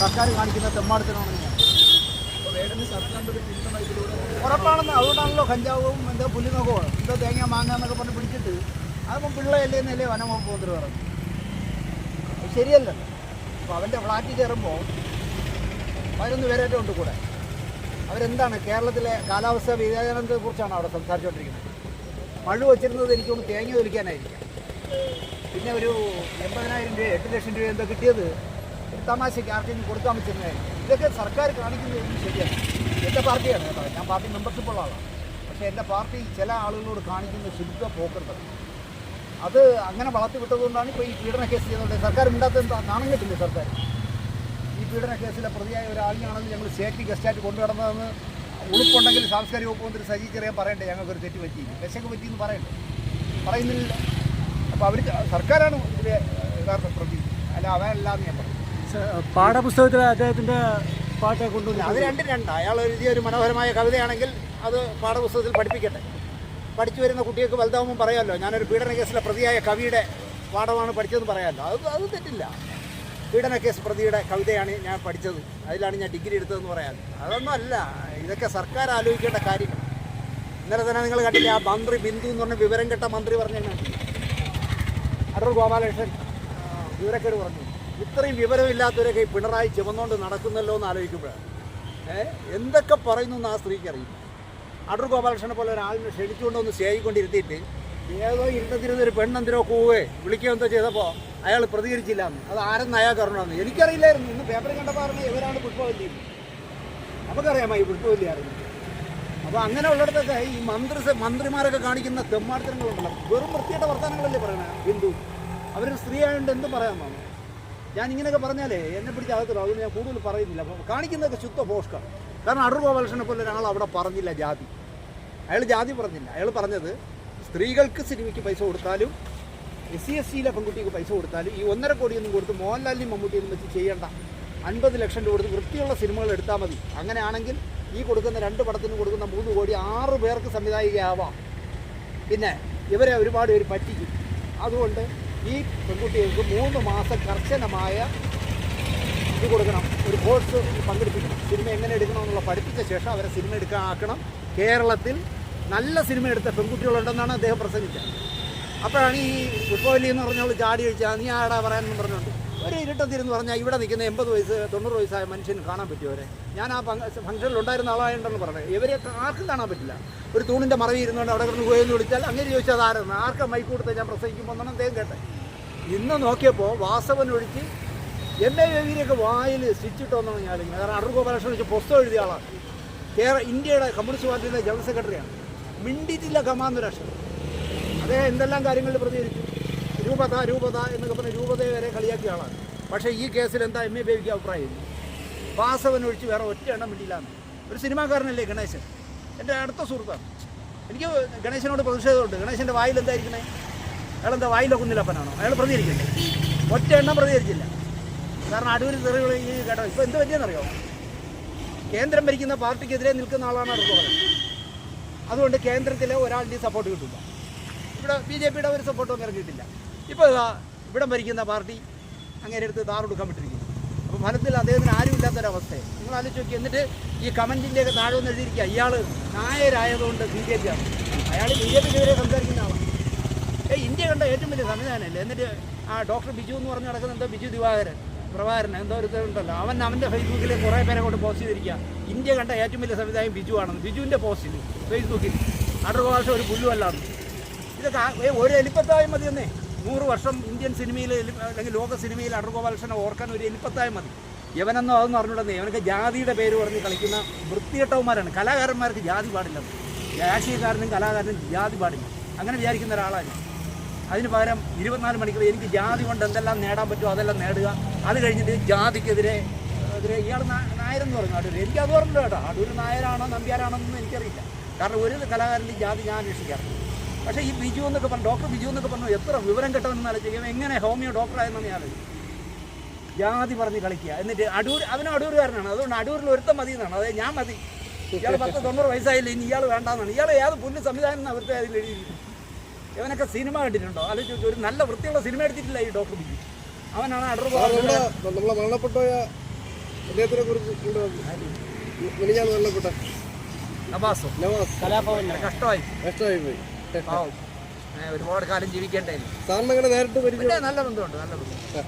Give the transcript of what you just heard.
സർക്കാർ കാണിക്കുന്ന തെമ്മാടത്തിനാണ് ഉറപ്പാണെന്ന് അതുകൊണ്ടാണല്ലോ കഞ്ചാവും എന്തോ പുല്ലിനൊക്കെ എന്തോ തേങ്ങ മാങ്ങ എന്നൊക്കെ പറഞ്ഞ് പിടിച്ചിട്ട് അതിപ്പം പിള്ളയല്ലേ എന്നല്ലേ വനംവകുപ്പ് മന്ത്രി പറഞ്ഞു. ശരിയല്ലല്ലോ അപ്പോൾ അവന്റെ ഫ്ലാറ്റിൽ കയറുമ്പോൾ പതിനൊന്ന് പേരേറ്റം ഉണ്ട് കൂടെ. അവരെന്താണ് കേരളത്തിലെ കാലാവസ്ഥ വ്യതിയാനത്തെ കുറിച്ചാണ് അവിടെ സംസാരിച്ചുകൊണ്ടിരിക്കുന്നത് മഴ വച്ചിരുന്നത് എനിക്ക് തേങ്ങ ഒലിക്കാനായിരിക്കാം പിന്നെ ഒരു എൺപതിനായിരം രൂപ എട്ട് ലക്ഷം രൂപ എന്തോ കിട്ടിയത് തമാശയ്ക്ക് ആർക്കെങ്കിലും കൊടുക്കാൻ പറ്റുന്നതായിരിക്കും ഇതൊക്കെ സർക്കാർ കാണിക്കുന്നത് ശരിയാണ്. എന്റെ പാർട്ടിയാണ് കേട്ടോ. ഞാൻ പാർട്ടി മെമ്പർഷിപ്പ് ഉള്ള ആളാണ്. പക്ഷേ എന്റെ പാർട്ടി ചില ആളുകളോട് കാണിക്കുന്ന ശുദ്ധ പോക്കരുത് അത് അങ്ങനെ വളർത്തി വിട്ടതുകൊണ്ടാണ് ഇപ്പോൾ ഈ പീഡന കേസ് ചെയ്യുന്നത് സർക്കാർ മിണ്ടാത്ത എന്താ? നാണം കെട്ടില്ലേ സർക്കാർ? ഈ പീഡന കേസിലെ പ്രതിയായ ഒരാളിനാണെന്ന് ഞങ്ങൾ സേഫ്റ്റി ഗസ്റ്റായിട്ട് കൊണ്ടുനടന്നതെന്ന് ഉളുപ്പുണ്ടെങ്കിൽ സാംസ്കാരിക വകുപ്പ് മന്ത്രി സജി ചെറിയ പറയണ്ടേ? ഞങ്ങൾക്കൊരു തെറ്റ് പറ്റി. വിശക്ക് പറ്റിയെന്ന് പറയണ്ടേ? പറയുന്നില്ല അപ്പോൾ അവർ സർക്കാരാണ് ഇതിലെ യഥാർത്ഥ പ്രതി. അല്ല അവനല്ലാന്ന് ഞാൻ പറയും. പാഠപുസ്തകത്തിൽ അദ്ദേഹത്തിന്റെ പാട്ട് കൊണ്ടുവന്നു അത് രണ്ടും രണ്ട്. അയാൾ എഴുതിയ ഒരു മനോഹരമായ കവിതയാണെങ്കിൽ അത് പാഠപുസ്തകത്തിൽ പഠിപ്പിക്കട്ടെ. പഠിച്ചു വരുന്ന കുട്ടികൾക്ക് വലുതാവുമ്പോൾ പറയാമല്ലോ ഞാനൊരു പീഡന കേസിലെ പ്രതിയായ കവിയുടെ പാഠമാണ് പഠിച്ചതെന്ന് പറയാമല്ലോ. അത് അത് തെറ്റില്ല. പീഡന കേസ് പ്രതിയുടെ കവിതയാണ് ഞാൻ പഠിച്ചത്. അതിലാണ് ഞാൻ ഡിഗ്രി എടുത്തതെന്ന് പറയാൻ അതൊന്നും അല്ല. ഇതൊക്കെ സർക്കാർ ആലോചിക്കേണ്ട കാര്യങ്ങൾ. ഇന്നലെ തന്നെ നിങ്ങൾ കണ്ടില്ലേ ആ മന്ത്രി ബിന്ദു എന്ന് പറഞ്ഞ വിവരം കെട്ട മന്ത്രി പറഞ്ഞു അടൂർ ഗോപാലകൃഷ്ണൻ വിവരക്കേട് പറഞ്ഞു. ഇത്രയും വിവരമില്ലാത്തവരൊക്കെ ഈ പിണറായി ചുമന്നുകൊണ്ട് നടക്കുന്നല്ലോ എന്ന് ആലോചിക്കുമ്പോഴാണ്. എന്തൊക്കെ പറയുന്നു എന്ന് ആ സ്ത്രീക്ക് അറിയില്ല. അടൂർ ഗോപാലകൃഷ്ണനെ പോലെ ഒരാളിനെ ക്ഷണിച്ചുകൊണ്ടൊന്ന് സ്നേഹിക്കൊണ്ടിരുത്തിയിട്ട് ഏതോ ഇരുട്ടത്തിരുന്ന ഒരു പെണ്ണെന്തിനോ കൂവേ വിളിക്കുകയോ എന്തോ ചെയ്തപ്പോൾ അയാൾ പ്രതികരിച്ചില്ല എന്ന്. അത് ആരെന്ന് അയാൾക്ക് അറിയണമെന്ന് എനിക്കറിയില്ലായിരുന്നു. ഇന്ന് പേപ്പറിൽ കണ്ടപ്പോൾ പറഞ്ഞു ഇവരാണ് പുഷ്പവല്ലി നമുക്കറിയാമോ ഈ പുഷ്പവല്ലി അറിയുന്നത് അപ്പോൾ അങ്ങനെ ഉള്ളിടത്തൊക്കെ ഈ മന്ത്രി മന്ത്രിമാരൊക്കെ കാണിക്കുന്ന തെമ്മാടത്തരങ്ങളുണ്ടല്ലോ. വെറും വൃത്തിയുടെ വർത്തമാനങ്ങളല്ലേ പറയണേ ഹിന്ദു അവരൊരു സ്ത്രീ ആയതുകൊണ്ട് എന്തും പറയാമെന്നാണ് ഞാൻ ഇങ്ങനെയൊക്കെ പറഞ്ഞാലേ എന്നെ പിടിച്ച് അകത്തിടും. അതുകൊണ്ട് ഞാൻ കൂടുതൽ പറയുന്നില്ല. കാണിക്കുന്നതൊക്കെ ശുദ്ധ പോഷ്കാണ് കാരണം അടൂർ ഗോപാലകൃഷ്ണനെ പോലെ ഒരാൾ അവിടെ പറഞ്ഞില്ല ജാതി. അയാൾ ജാതി പറഞ്ഞില്ല. അയാൾ പറഞ്ഞത് സ്ത്രീകൾക്ക് സിനിമയ്ക്ക് പൈസ കൊടുത്താലും എസ് സി എസ് സിയിലെ പെൺകുട്ടിക്ക് പൈസ കൊടുത്താലും ഈ ഒന്നര കോടിയൊന്നും കൊടുത്ത് മോഹൻലാലിനെയും മമ്മൂട്ടിയൊന്നും വെച്ച് ചെയ്യേണ്ട. അൻപത് ലക്ഷം രൂപ കൊടുത്ത് വൃത്തിയുള്ള സിനിമകൾ എടുത്താൽ മതി. അങ്ങനെയാണെങ്കിൽ ഈ കൊടുക്കുന്ന രണ്ട് പടത്തിന് കൊടുക്കുന്ന മൂന്ന് കോടി ആറ് പേർക്ക് സംവിധായികയാവാം. പിന്നെ ഇവരെ ഒരുപാട് പേര് പറ്റിക്കും. അതുകൊണ്ട് ഈ പെൺകുട്ടികൾക്ക് മൂന്ന് മാസം കർശനമായ ഇത് കൊടുക്കണം. ഒരു കോഴ്സ് പങ്കെടുപ്പിക്കണം. സിനിമ എങ്ങനെ എടുക്കണമെന്നുള്ള പഠിപ്പിച്ച ശേഷം അവരെ സിനിമ എടുക്കാൻ ആക്കണം കേരളത്തിൽ നല്ല സിനിമ എടുത്ത പെൺകുട്ടികളുണ്ടെന്നാണ് അദ്ദേഹം പ്രസംഗിച്ചത്. അപ്പോഴാണ് ഈ ഫുട്ബോലി എന്ന് പറഞ്ഞോളൂ ചാടി കഴിച്ചാൽ നീ ആടാ പറയാനെന്ന് പറഞ്ഞുകൊണ്ട് ഒരു ഇരുട്ടത്തിരുന്ന് പറഞ്ഞാൽ ഇവിടെ നിൽക്കുന്ന എൺപത് വയസ്സ് തൊണ്ണൂറ് വയസ്സായ മനുഷ്യന് കാണാൻ പറ്റുമോ അവരെ. ഞാൻ ആ ഫംഗ്ഷനിൽ ഉണ്ടായിരുന്ന ആളായുണ്ടെന്ന് പറഞ്ഞത് ഇവരെ ആർക്കും കാണാൻ പറ്റില്ല. ഒരു തൂണിന്റെ മറവി ഇരുന്നുകൊണ്ട് അവിടെ കിടന്ന് പോയെന്ന് വിളിച്ചാൽ അങ്ങനെ ചോദിച്ചാൽ അത് ആർക്ക് ആർക്കാ മൈക്ക് കൊടുത്ത്? ഞാൻ പ്രസംഗിക്കുമ്പോൾ എന്നാണ് അദ്ദേഹം കേട്ടെ. ഇന്ന് നോക്കിയപ്പോൾ വാസവൻ ഒഴിച്ച് എം എ രവിയിലേക്ക് വായിൽ സ്റ്റിച്ചിട്ടോന്നാണ് ഞാൻ കാരണം അടൂർ ഗോപാലകൃഷ്ണൻ വെച്ച് പുസ്തകം എഴുതിയ ആളാണ് കേരള ഇന്ത്യയുടെ കമ്മ്യൂണിസ്റ്റ് പാർട്ടിയുടെ ജനറൽ സെക്രട്ടറിയാണ്. മിണ്ടിയിട്ടില്ല കമാന്നൊരക്ഷരം. അദ്ദേഹം എന്തെല്ലാം കാര്യങ്ങളിൽ പ്രതികരിച്ചു? രൂപത രൂപത എന്നൊക്കെ പറഞ്ഞ് രൂപതയെ വരെ കളിയാക്കിയ ആളാണ്. പക്ഷേ ഈ കേസിൽ എന്താ എം എ ബേബിക്ക് അഭിപ്രായം? വാസവൻ ഒഴിച്ച് വേറെ ഒറ്റ എണ്ണം മിണ്ടിയില്ലാന്ന് ഒരു സിനിമാക്കാരനല്ലേ ഗണേശൻ? എന്റെ അടുത്ത സുഹൃത്താണ്. എനിക്ക് ഗണേശനോട് പ്രതിഷേധമുണ്ട്. ഗണേശന്റെ വായിൽ എന്തായിരിക്കണേ? അയാളെന്താ വായിലെ കുന്നിലപ്പനാണോ? അയാൾ പ്രതികരിക്കുന്നത് ഒറ്റ എണ്ണം പ്രതികരിച്ചില്ല. കാരണം അടൂർ തെറികൾ ഈ കേട്ടോ ഇപ്പോൾ എന്ത് പറ്റിയെന്നറിയോ? കേന്ദ്രം ഭരിക്കുന്ന പാർട്ടിക്കെതിരെ നിൽക്കുന്ന ആളാണ് അറുപത് അതുകൊണ്ട് കേന്ദ്രത്തിലെ ഒരാളുടെയും സപ്പോർട്ട് കിട്ടില്ല ഇവിടെ ബി ജെ പിയുടെ ഒരു സപ്പോർട്ടും ഇറങ്ങിയിട്ടില്ല ഇപ്പോൾ ഇതാ ഇവിടെ ഭരിക്കുന്ന പാർട്ടി അങ്ങനെ അടുത്ത് താറെടുക്കാൻ വിട്ടിരിക്കുന്നു അപ്പോൾ ഫലത്തിൽ അദ്ദേഹത്തിന് ആരും ഇല്ലാത്തൊരവസ്ഥ. നിങ്ങൾ ആലോചിച്ച് നോക്കി എന്നിട്ട് ഈ കമന്റിന്റെയൊക്കെ താഴെ ഒന്ന് എഴുതിയിരിക്കുക ഇയാൾ നായരായതുകൊണ്ട് ബി ജെ പി ആണ്. അയാൾ ബി ജെ പിക്കെതിരെ സംസാരിക്കുന്ന ആളാണ് ഏ ഇന്ത്യ കണ്ട ഏറ്റവും വലിയ സംവിധാനമല്ലേ? എന്നിട്ട് ആ ഡോക്ടർ ബിജു എന്ന് പറഞ്ഞ് നടക്കുന്ന എന്തോ ബിജു ദിവാകരൻ പ്രഭാകരൻ എന്തോ ഒരു ഉണ്ടല്ലോ. അവൻ അവന്റെ ഫേസ്ബുക്കിൽ കുറേ പേരെ കൊണ്ട് പോസ്റ്റ് ചെയ്തിരിക്കുക. ഇന്ത്യ കണ്ട ഏറ്റവും വലിയ സംവിധാനം ബിജു ആണെന്ന്. ബിജുവിന്റെ പോസ്റ്റിൽ ഫേസ്ബുക്കിൽ അടുത്ത പ്രാവശ്യം ഒരു പുല്ലുമല്ലാന്ന് ഇതൊക്കെ ഒരു എലിപ്പത്തായും മതി എന്നേ നൂറ് വർഷം ഇന്ത്യൻ സിനിമയിൽ അല്ലെങ്കിൽ ലോക സിനിമയിൽ അടർഗോപാലകൃഷ്ണനെ ഓർക്കാൻ ഒരു എലിപ്പത്തായം മതി. യവനെന്നോ അതൊന്നും അറിഞ്ഞൂടെന്നേ ഇവനൊക്കെ ജാതിയുടെ പേര് പറഞ്ഞ് കളിക്കുന്ന വൃത്തികെട്ടവന്മാരാണ്. കലാകാരന്മാർക്ക് ജാതി പാടില്ല. രാഷ്ട്രീയക്കാരനും കലാകാരനും ജാതി പാടില്ല. അങ്ങനെ വിചാരിക്കുന്ന ഒരാളാണ് അതിന് പകരം ഇരുപത്തിനാല് മണിക്കൂർ എനിക്ക് ജാതി കൊണ്ട് എന്തെല്ലാം നേടാൻ പറ്റുമോ അതെല്ലാം നേടുക. അത് കഴിഞ്ഞിട്ട് ജാതിക്കെതിരെ എതിരെ ഇയാൾ നായരെന്ന് പറഞ്ഞു. അടൂർ എനിക്ക് അത് പറഞ്ഞില്ല കേട്ടോ. അടൂർ നായരാണോ നമ്പ്യാരാണോ എന്നൊന്നും എനിക്കറിയില്ല. കാരണം ഒരു കലാകാരന്റെ ജാതി ഞാൻ അന്വേഷിക്കാറില്ല പക്ഷേ ഈ ബിജു എന്നൊക്കെ പറഞ്ഞു ഡോക്ടർ ബിജു എന്നൊക്കെ പറഞ്ഞു എത്ര വിവരം കിട്ടണമെന്ന് ആലോചിക്കുക എങ്ങനെ ഹോമിയോ ഡോക്ടറായെന്നാണ് ഞാൻ ജാതി പറഞ്ഞ് കളിക്കുക. എന്നിട്ട് അടൂർ അവനും അടൂരുകാരനാണ്. അതുകൊണ്ട് അടൂരിൽ ഒരുത്തം മതി എന്നാണ് അതായത് ഞാൻ മതി. ഇയാൾ പത്ത് തൊണ്ണൂറ് വയസ്സായില്ല ഇനി ഇയാൾ വേണ്ടാന്നാണ്. ഇയാൾ ഏത് പുല്ല് സംവിധാനം എന്ന് അവരുടെ അതിൽ എഴുതിയിരിക്കുന്നത് ഇവനൊക്കെ സിനിമ കണ്ടിട്ടുണ്ടോ? അല്ലെങ്കിൽ ചോദിച്ചു ഒരു നല്ല വൃത്തിയുള്ള സിനിമ എടുത്തിട്ടില്ല ഈ ഡോക്ടർ ബിജു. അവനാണ് അടൂർ നമ്മളെ മരണപ്പെട്ടുപോയ അദ്ദേഹത്തിനെ കുറിച്ച് നവാസോ. കഷ്ടമായി. നഷ്ടമായി പോയി ഒരുപാട് കാലം ജീവിക്കേണ്ടായിരുന്നു. സാറിന് അങ്ങനെ നേരിട്ട് പരിചയം നല്ല ബന്ധമുണ്ട് നല്ല ബന്ധം